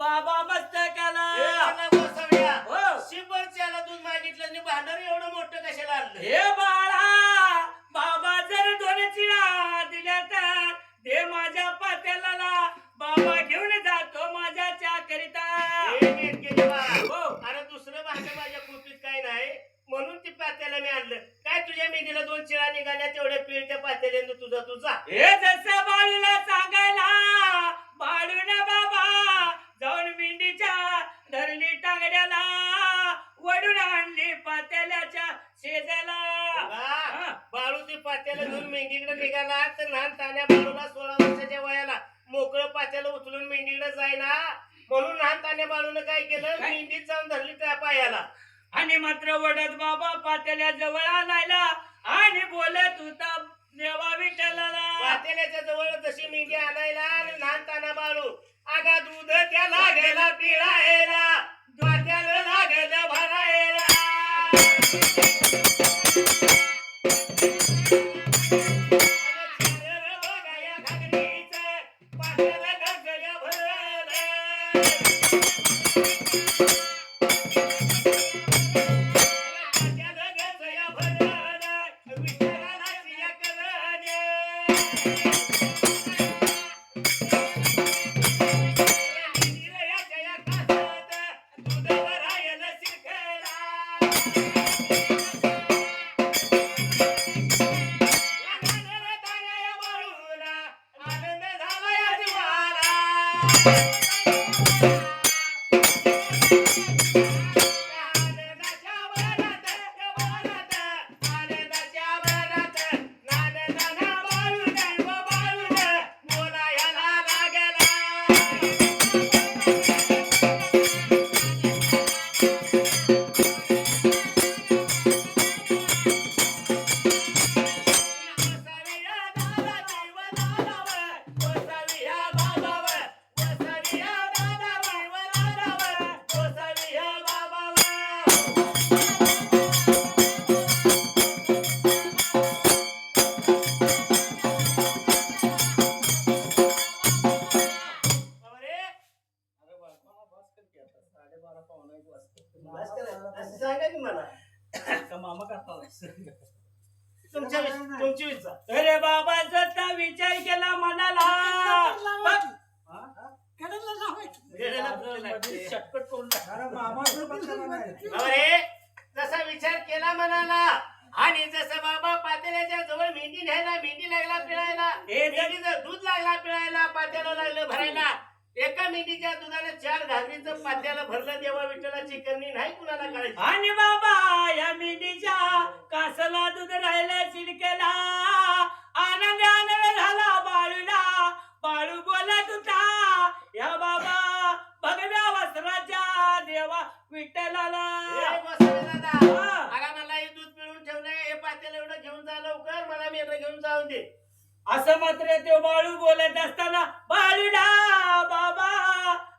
बाबा मस्त ए, केला मला गोसाव्या, हो. शिबरच्याला दूध मागितलं आणि भांडार एवढं मोठं कशाला आणलं? हे बाळा बाबा जर दोन चिळा दिल्या तर दे माझ्या पात्याला. बाबा घेऊन जातो माझ्या मेटकेच्या बा. हो. अरे दुसरं भांडं माझ्या कुपीत काय नाही. म्हणून ती पात्याला मी आणलं. काय तुझ्या मेहंदीला दोन चिळा निघाल्या तेवढ्या पीळ त्या पात्याला तुझा तुझा. हे जसं बाळूला सांगायला बाळून बाबा. जाऊन मेंढीच्या धरली टांगड्याला वडून आणली पात्याल्याच्या शेजाला. बाळू ती पात्याला घेऊन मेंढीकडे निघाला तर लहान तान्या बाळूला सोळा वर्षाच्या वयाला. मोकळं पात्याला उचलून मेंढीकडे जायना म्हणून लहान तान्या बाळूनं काय केलं? मेंढीत जाऊन धरली त्या पायाला. आणि मात्र वडद बाबा पात्याल्या जवळ आणायला आणि बोलत होता देवा विठ्ठलाला. पातेल्याच्या जवळ जशी मेंढी आणायला आणि लहान ताना बाळू आगा दूध त्याला गेला पिळायला पात्याला लागलं भरायला. मेंढीच्या दुधाने चार घागरीचं पात्याला भरलं देवा विठ्ठलाची करणी नाही कुणाला कळायची आणि बाबा या मेंढीच्या कासला दूध राहिलं चिलकेला आनंद आनंद झाला बाळूला. बाळू बोलत होता या बाबा भगव्या वस्त्राच्या देवा विठ्ठलाला. ए, बसवे दादा हा. अगा मला हे दूध पिळून ठेवलंय हे पात्याला एवढं घेऊन जा लवकर मला मेंढर घेऊन जाऊन दे. असं मात्र ते बाळू बोलत असताना बाळूला बाबा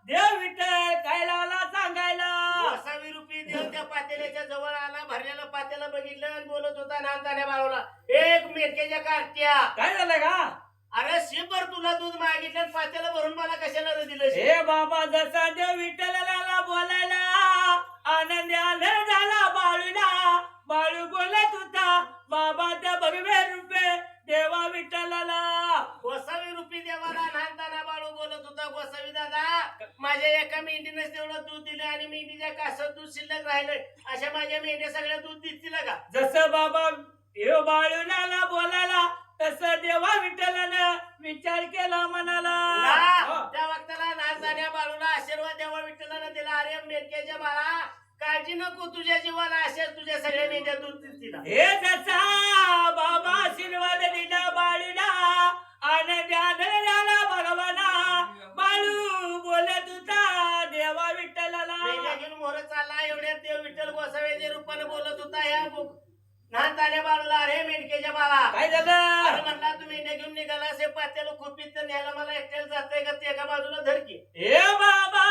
देव विठ्ठल कैलाला सांगायला? वसावी रुपये देऊन त्या पातेल्याच्या जवळ आला भरलेलं पातेला बघितलं आणि बोलत होता नांदाने बाळूला एक मेटक्याच्या कार्ट्या काय झालं का? अरे शिबर तुला दूध मागितलं पातेला भरून मला कशाला रे दिलं? हे बाबा जसा देव विठ्ठलाला बोलायला आनंद आनंद झाला बाळूला. बाळू बोलत होता बाबा त्या भगवे रुपये देवा रुपी देवाला नांदाना बाळू बोलत होता गोसावी दादा माझ्या एका मेंढीनेच तेवढं दूध दिलं आणि मेंढीच्या कासात दूध शिल्लक राहिलं अशा माझ्या मेंढ्या सगळ्या दूध देतील का? जसं बाबा हे बाळूला बोलायला तसं देवा विठ्ठलानं विचार केला मनाला त्या वक्ताला नाच जाण्या बाळूला आशीर्वाद देवा विठ्ठलानं दिला. अरे मेटक्याच्या बाळा काळजी नको तुझ्या जीवाला असेल तुझ्या सगळ्या मेंढ्या दूध देतील हे जसा बाबा आशीर्वाद दिला बाळूला आनंद भगवाना. बाळू बोलत होता देवा विठ्ठलाला. घेऊन मोहर चालला एवढ्यात देव विठ्ठल गोसाव्याच्या रूपानं बोलत होता या लहान तान्या बाळूला अरे मेंढक्याच्या बाळा. काय अरे झालं म्हणला तू मेंढ्या घेऊन निघाला असे पात्याला खोपीत तर न्यायला मला एकट्याला जातंय का? ते एका बाजूला धर की हे बाबा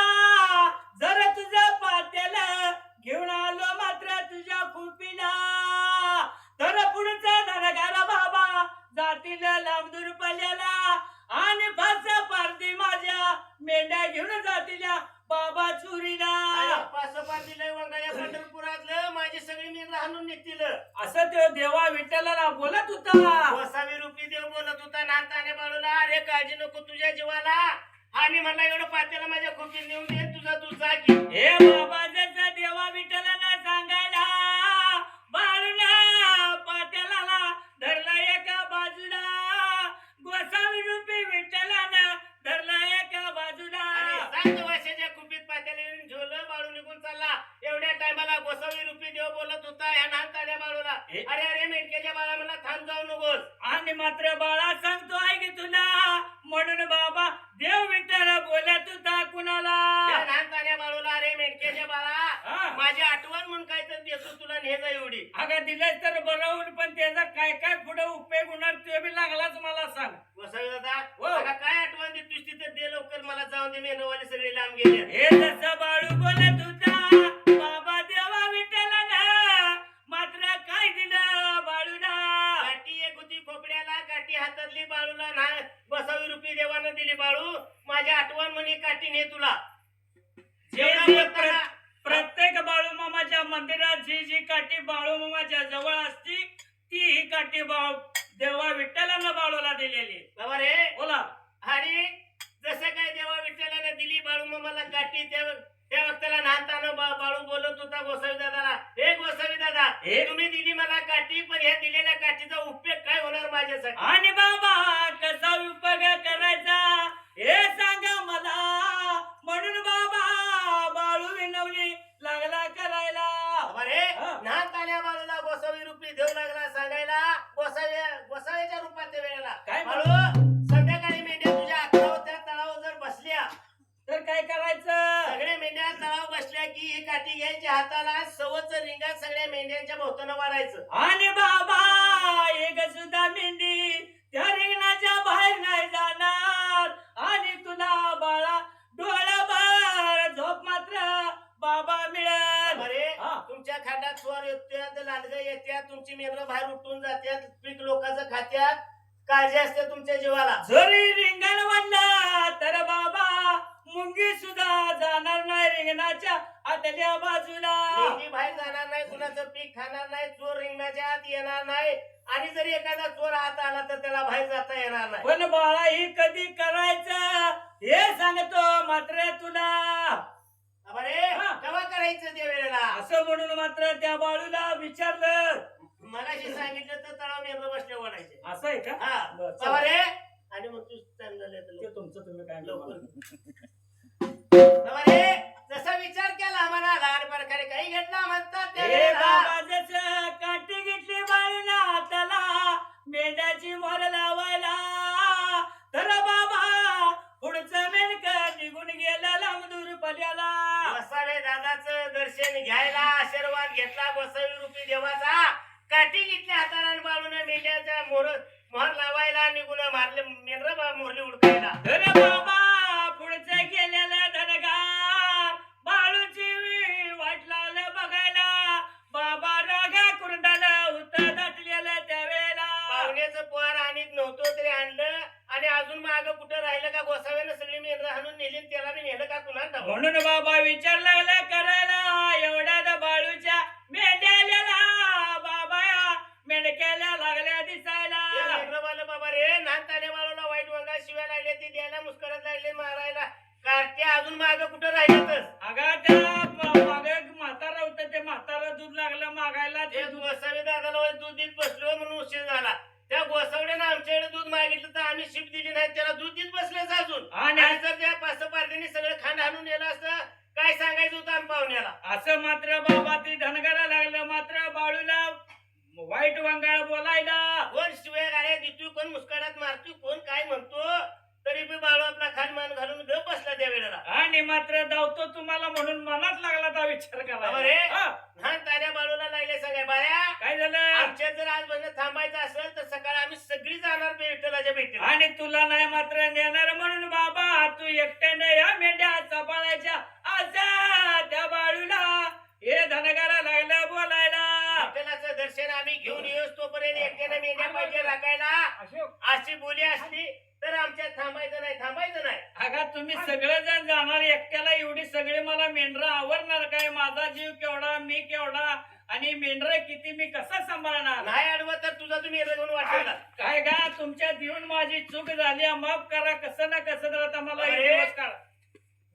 जर तुझ्या पात्याला घेऊन आलो मात्र तुझ्या खुपीला तर पुढचा धडगारा बाबा जातील लांब दुर्पल्याला आणि फास पारदी माझ्या मेंढ्या घेऊन जातील बाबा चुरीला. पंढरपुरातलं माझी सगळी मी राहून निघतील. असं ते देवा विठ्ठलाला बोलत होता. वसावी रूपी देव बोलत होता नाताने बाळूला अरे काळजी नको तुझ्या जीवाला. आणि मला एवढं पात्याला माझ्या खोकीत नेऊन दे तुझा तू जा की हे वेळेला कुणाचं पीक खाणार नाही चोर रिंगणाच्या आत येणार नाही. आणि जरी एखादा चोर आत आला तर त्याला बाहेर जाता येणार नाही. पण बाळा ही कधी करायचं? हे सांगतो मात्र तुला. अरे हा. केव्हा करायचं त्या वेळेला असं म्हणून मात्र त्या बाळूला विचारलं. मगाशी सांगितलं तर तळाव मेंढरं बसले ओढायचे असं आहे का? हा. बरं, चला. आणि मग तू तुमचं तुम्ही काय लवकर. लवकर जसा विचार केला म्हणा लहान प्रकारे काही घडला म्हणतात त्या हे वेळेला. बाबा जसं काठी घेतली बाळूला हाताला मेंढ्याची मोर लावायला. तर बाबा पुढचं मेंढक निघून गेलं लांबदूर पल्याला. गोसावे दादाचं दर्शन घ्यायला आशीर्वाद घेतला गोसावी रूपी देवाचा. काठी घेतली हाताला बाळून मेंढ्याच्या मोर मोहर लावायला निघून मारले मेंढर मोरली उडकायला. तर बाबा गोसाव्यानं सगळी मेंढर हाणून नेली आणि त्याला बी नेलं का कुणा म्हणून बाबा विचार लागला करायला. एवढ्या बाळूच्या मेंढ्याला. बाबा मेंढक्याला लागल्या दिसायला. बाबा रे नानताने बाळूला वाईट वंगा शिवाय लागले ते द्यायला मुस्करात लागले मारायला. कार्ट्या अजून माग कुठं राहिलंच अगा त्या माग म्हातारा होतं ते म्हातारा दूध लागलं मागायला. ते ते दूध गोसावी दादाला वाईट दूध देत बसलो म्हणून उशीर झाला त्या गोसावड्यानं आमच्याकडे दूध मागितलं तर आम्ही शिप दिली नाही त्याला दूध देत बसलेच अजून आणि आणि जर त्या पाच पारध्याने सगळं खांड आणून नेलं असतं काय सांगायचं होतं आम्ही पाहुण्याला असं मात्र बाबा ती धनगरा लागलं मात्र बाळूला वाईट वांगाळ बोलायला. कोण शिवाय गाड्या देतोय कोण मुस्कडात मारतोय कोण काय म्हणतो? बी बाळू आपला खान मान घालून गप बसला त्या वेळेला. आणि मात्र धावतो तुम्हाला म्हणून मनात लागला तर विचार. करा हा, लहान ताऱ्या बाळूला लागले सगळ्या बाया. काय झालं? आमच्या जर आज बंद थांबायचं असेल तर सकाळी आम्ही सगळी जाणार विठ्ठलाच्या भेटीला. आणि तुला नाही मात्र नेणार म्हणून बाबा तू एकट्याने या मेंढ्या सांभाळायच्या असा त्या बाळूला. हे धनगारा लागलं बोलायला. विठ्ठलाचं दर्शन आम्ही घेऊन येऊस तोपर्यंत एकट्याने मेंढ्या पाहिजे राखायला. अशी बोली असली तर आमच्यात थांबायचं नाही थांबायचं नाही. अगा तुम्ही सगळे जण जाणार एकट्याला एवढी सगळी मला मेंढरा आवडणार काय? माझा जीव केवढा मी केवढा? आणि मेंढर किती मी कसं सांभाळणार? नाही अडवत तर तुझा तुम्ही घेऊन वाटेल काय गा तुमच्या देऊन माझी चूक झाली. माफ करा कसं ना कसं तर आता मला अरे. एक दिवस काढा.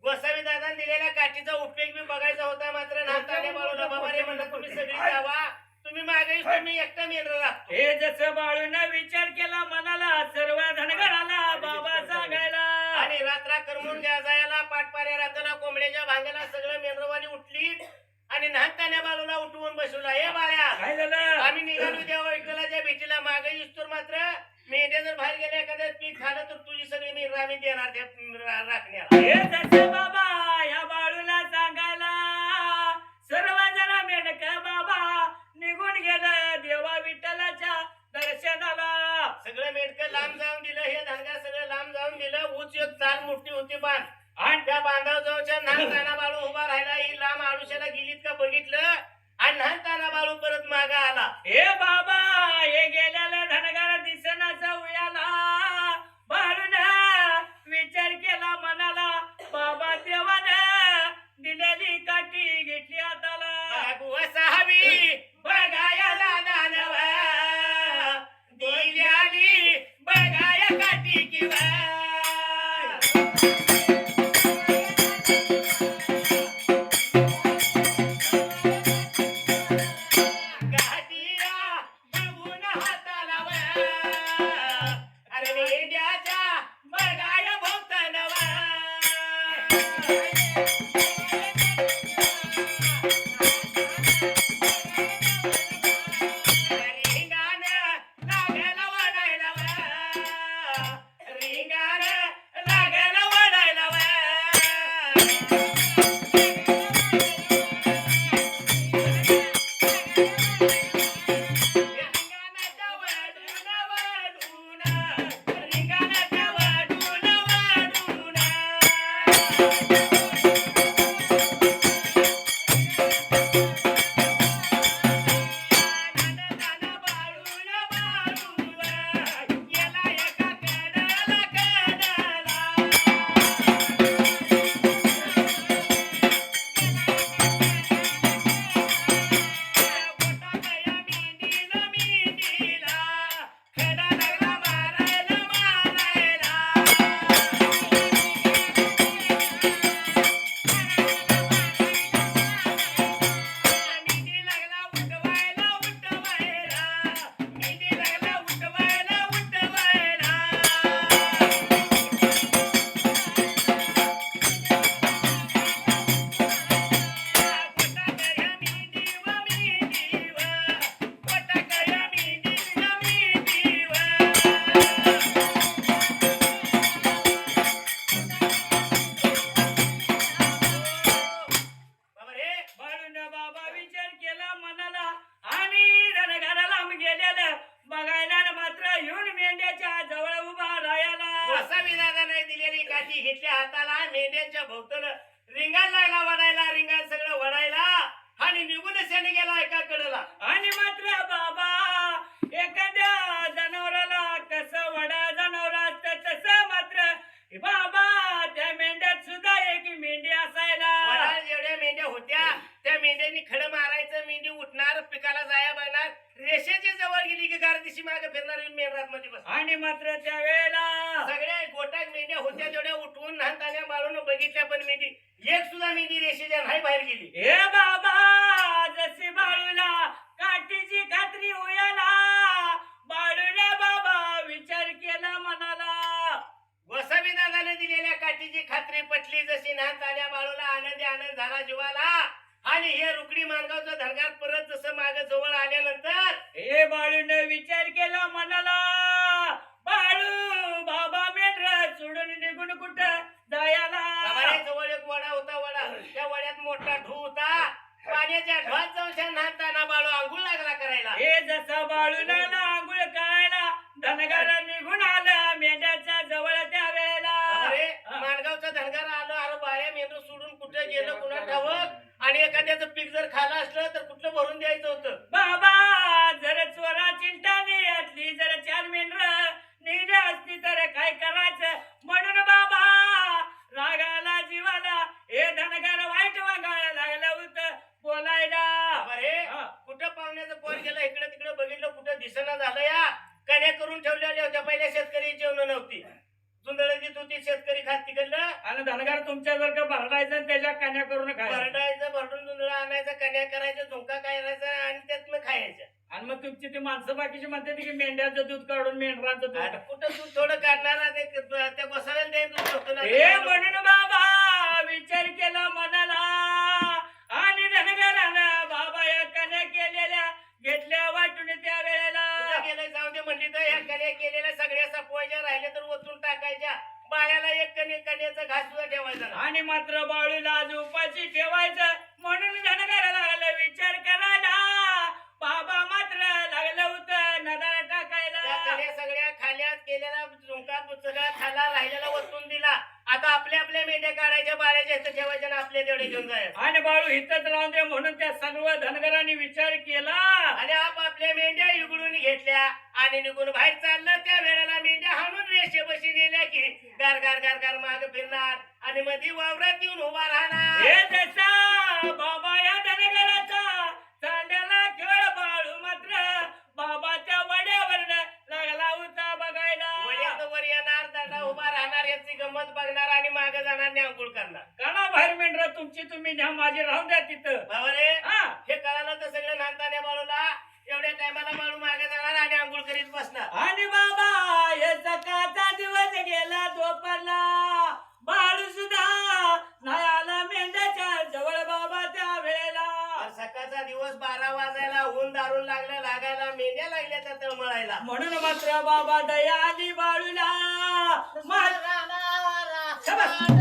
गोसावी दादा दिलेल्या काठीचा उपयोग बी बघायचा होता मात्र नाताने बाळूला बाबा रे म्हणलं तुम्ही सगळी जावा. तुम्ही मागे तुम्ही एकटा मेंढर राहतो हे जसं बाळून विचार केला मनाला सर्व धनगराला बाबा सांगायला. आणि रात्रा करमून घ्या जायला पाटपाऱ्या रात्रीला कोंबड्याच्या भांग्याला सगळं मेंढरवाणी उठली आणि नाताने बाळूला उठवून बसवला. हे बाळ्या काय झालं? आम्ही निघालो तेव्हा विठ्ठलाच्या भेटीला मागे दिसतो मात्र मेंढ्या जर बाहेर गेल्या एखाद्या पीक खालं तर तुझी सगळी मेंढर आम्ही देणार त्या रा- राखण्याला. हे जसं बाबा दर्शनाला सगळं मेडकं लांब जाऊन दिलं हे धनगर सगळं लांब जाऊन दिलं उच एक चाल मोठी होती बांध आणि त्या बांधावजवळच्या लहान ताना बाळू उभा राहिला. ही लांब आडुशाला गेलीत का बघितलं? आणि लहान ताना बाळू परत मागा आला. हे बाबा हे गेल्याला धनगारा दिसनाचा उयाला बाळून विचार केला मनाला. बाबा देवानं गारदिशी मागे फिरणार येऊन मेंढरात मध्ये बस. आणि मात्र त्या वेळेला सगळ्या गोटाक मेंढ्या होत्या तेवढ्या उठवून लहानतान्या मारून बघितल्या पण मेंढी. एक सुद्धा मेंढी रेषेच्या नाही बाहेर गेली. हे बाबा जसे बाळूला काठीची खात्री उयाला बाळूने बाबा विचार केला मनाला. वसावी दादाने दिलेल्या काठीची खात्री पटली जशी नात आल्या बाळूला आनंदी आनंद झाला जीवाला. आणि हे रुकडी मानगावचं धनगार परत जसं माग जवळ आल्यानंतर हे बाळूने विचार केला मनाला. बाळू बाबा मेंढर सोडून निघून कुठं जायला? जवळ एक वडा होता वडा. त्या वड्यात मोठा ढू होता. पाण्याच्या ढोत जाऊन नाताना बाळू आंघोळ लागला करायला. हे जसं बाळूला आंघोळ करायला धनगार निघून आलं मेंढ्याच्या जवळ त्या वेळेला. अरे. माणगावचा धनगार आलो अरे बाळ्या मेंढू सोडून कुठं गेलं कुणा ठावक आणि एखाद्याचं पीक जर खाला असलं तर कुठलं भरून द्यायचं होतं? बाबा जर चोरा चिंता नाही असली जर चार मेंढर निघली असली तर काय करायचं? म्हणून बाबा रागाला जीवाला हे धनगार वाईट वागायला लागला होतं. बोलायला. अरे कुठं पाहुण्याचं पोर गेलं? इकडे तिकडे बघितलं कुठं दिसना झालं या? कन्या करून ठेवलेल्या होत्या पहिल्या शेतकरी जेवण नव्हती. तुंदळ जी तू होती शेतकरी खात तिकडलं. आणि धनगार तुमच्या जर का भरडायचं त्याच्या कन्या करून खायला आणायचं कन्या करायचं झुंका करायचा आणि त्यातनं खायचं. आणि मग तुमची ती माणसं बाकीची म्हणते की मेंढ्याचं दूध काढून मेंढराचं आता दूध कुठं तू थोडं काढणार ते त्या गोसाव्याला द्यायचं दूध ना. हे म्हणून बाबा विचार केला मनाला. आणि बाबा या कन्या केलेल्या घेतल्या वाटून त्या वेळेला. कुठं गेलं जाऊ दे म्हणली तर ह्या कन्या केलेल्या सगळ्या सपवायच्या राहिल्या तर ओतून टाकायच्या. बाळ्याला एक कन्या कन्याचा घास सुद्धा ठेवायचा नाही. आणि मात्र बाळूला आज उपाशी ठेवायचं. म्हणून धनगराला लागलं विचार करायला. बाबा मात्र लागलं होतं नदाला टाकायला. सगळ्या खाल्यात केलेला झुंका पुस्तका खाला राहिलेला वसून दिला. आता आपल्या आपल्या मेंढ्या काढायच्या बाळ्याच्या इथं ठेवायच्या आणि आपले तेवढे घेऊन जायचं. आणि बाळू इथंच राहून दे म्हणून त्या सर्व धनगरांनी विचार केला. आणि आपापल्या मेंढ्या इकडून घेतल्या आणि निघून बाहेर चाललं. त्या वेळेला मेंढ्या हाणून रेषे बशी नेल्या की गार गार गार गार माग फिरणार आणि मध्ये वावरात येऊन उभा राहणार. हे त्याचा बाबा या धनगराचा चाललेला खेळ बाळू मात्र बाबाच्या गंमत बघणार आणि माग जाणार आणि आंघोळ करणार. काना बाहेर मेंढरा? तुमची तुम्ही न्या माझी राहून द्या तिथं. बाबारे हा. हे कळालं तर सगळं नांदताने बाळूला. एवढ्या टायमाला बाळू मागे जाणार आणि आंघोळ करीत बसणार. आणि बाबा हे सकाळचा दिवस गेला दुपारला बाळू सुद्धा नाही आला मेंढ्याच्या जवळ बाबा त्या वेळेला. सकाळचा दिवस बारा वाजायला ऊन दारून लागलं लागायला मेंढ्या लागल्या त्या तळमळायला. म्हणून मात्र बाबा दया आली बाळूला. मा- Acaba!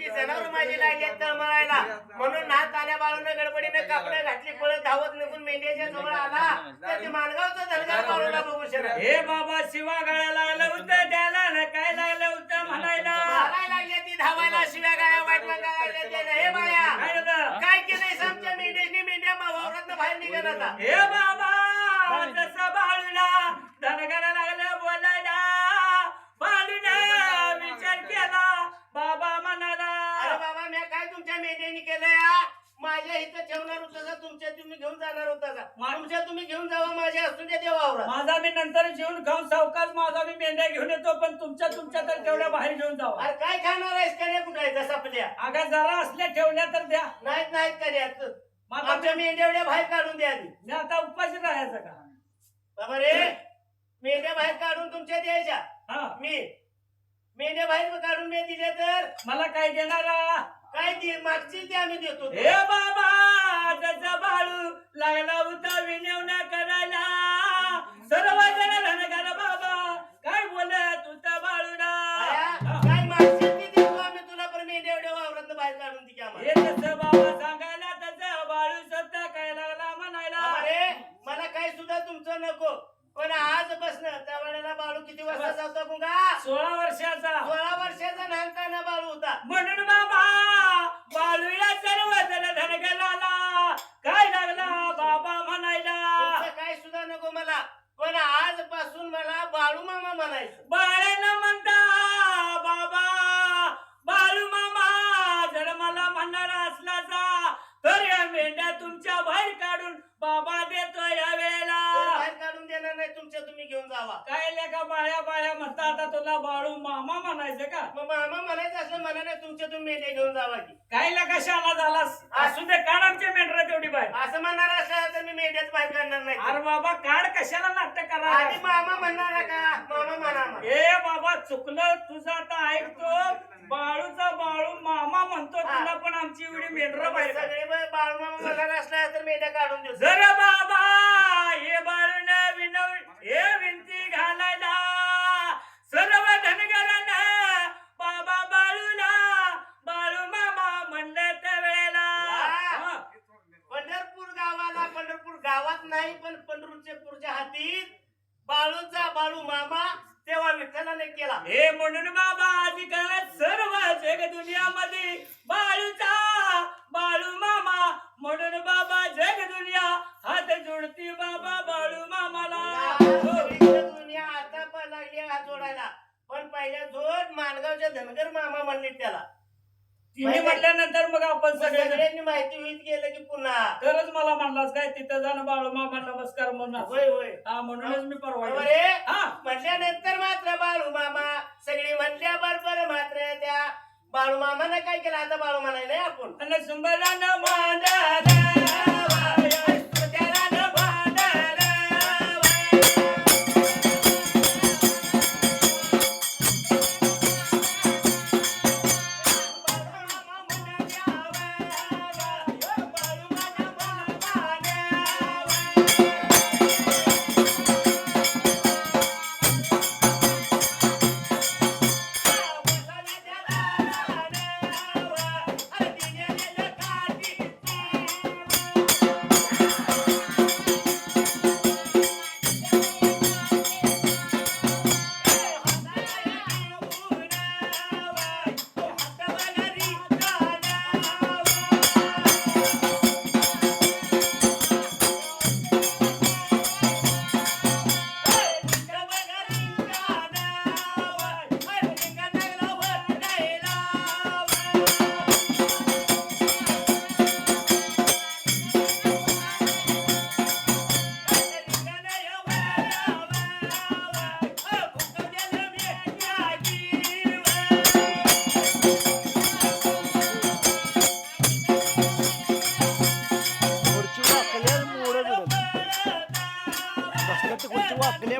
मुठी जनावर माझी लागली तळमळायला म्हणून नात आल्या बाळून गडबडीनं कापडं घातली पळत धावत निघून मेंढ्याच्या जवळ आला. तर ते मानगावचं धनगर बाळूला बघू शकत हे बाबा शिवा गाळ्या लागलं होतं त्याला ना काय लागलं होतं म्हणायला. मारायला ती धावायला शिव्या गाड्या वाईट त्याला हे बाळ्या काय केलंय आमच्या मेंढ्याने मेंढ्या वावरात बाहेर हे बाबा जसं बाळूला धनगरा लागलं बोलायला ठेवणार होतं का? तुमच्या तुम्ही घेऊन जाणार होता का? तुमच्या तुम्ही घेऊन जावा माझ्या असून द्या त्या वावरात माझा मी नंतर जेवून खाऊन सावकाश माझा मी मेंढ्या घेऊन येतो पण तुमच्या तुमच्या तर तेवढ्या बाहेर घेऊन जावा. अरे काय खाणार आहेस कन्या कुठं आहे तसा आपल्या? अगं जरा असल्या ठेवल्या तर द्या. नाहीत नाहीत कन्या मग आता आमच्या मेंढ्या बाहेर काढून द्या आधी. मी आता उपाशी राहायचं का? बाबा रे मेंढ्या बाहेर काढून तुमच्या द्यायच्या. हा. मी मेंढ्या बाहेर काढून मी दिल्या तर? मला काय देणारा काय ते मागची ते आम्ही देतो हे बाबा त्याचा बाळू लागला होता विनवण्या करायला. सर्व जण बाबा काय बोल तुझा बाळूडा काय मागची ते देतो आम्ही तुला पण मी एवढ्या वावरात बाहेर काढून दिली हे बाबा सांगायला त्याचा बाळू सत्ता काय लागला म्हणायला? अरे मला काय सुद्धा तुमचं नको. पण आज बसणं त्या वेळेला बाळू किती वर्षाचा होता मुगा सोळा वर्षाचा. सोळा वर्षाचा लहानताना बाळू होता. म्हणून बाबा बाळूला सर्व जण काय लागला? बाबा म्हणायला. काय सुद्धा नको मला. पण आजपासून मला बाळू मामा म्हणायचं. जावा काय लेका बाळ्या बाळ्या म्हणता आता तुला बाळू मामा म्हणायचं का? मग मामा म्हणायचं असलं म्हणा नाही तुमच्या तुम्ही मेंढ्या घेऊन जावा की. काय लेका शाला झालास? असू दे काढ आमच्या मेंढरा तेवढी बाहेर. असं म्हणणार असलं तर मी मेंढ्याच बाहेर काढणार नाही. अरे बाबा काढ कशाला नाटक आधी करा मामा म्हणणार का? मामा म्हणा मग. ए बाबा चुकलं तुझं आता ऐकतो. बाळूचा बाळू मामा म्हणतो हा. तुला पण आमची एवढी मेंढर बाहेर काढ. सगळे बाळ मामा म्हणणार असला तर मेंढ्या काढून देऊ. जर बाबा बाळूचा बाळू मामा. तेव्हा विठ्ठलाने केला. हे म्हणून बाबा काळात सर्व जग दुनियामध्ये बाळूचा बाळू मामा. म्हणून बाबा जग दुनिया हात जोडती बाबा बाळू मामाला. दुनिया आता पण लागली हात जोडायला. पण पहिल्या जोड मानगावच्या धनगर मामा म्हणले त्याला. तिने म्हटल्यानंतर मग आपण सगळे सगळ्यांनी माहिती होईत गेलं की पुन्हा. तरच मला म्हणलास काय तिथं जाणं बाळू मामा नमस्कार म्हणून होय होय. हा म्हणूनच मी परवा बरोबर गेलो. आहे? हा. म्हटल्यानंतर मात्र बाळू मामा सगळी म्हणल्या बरोबर मात्र त्या बाळू मामानं काय केलं? आता बाळू म्हणाय नाही आपण. आणि सुंदरानं मांडलं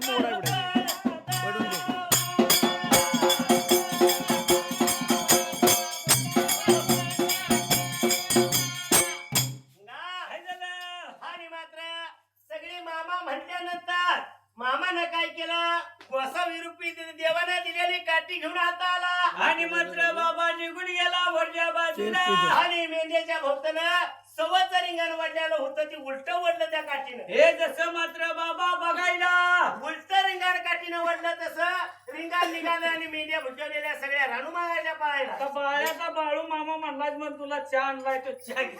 demora, hombre. चहा आणलाय तो चहा घे.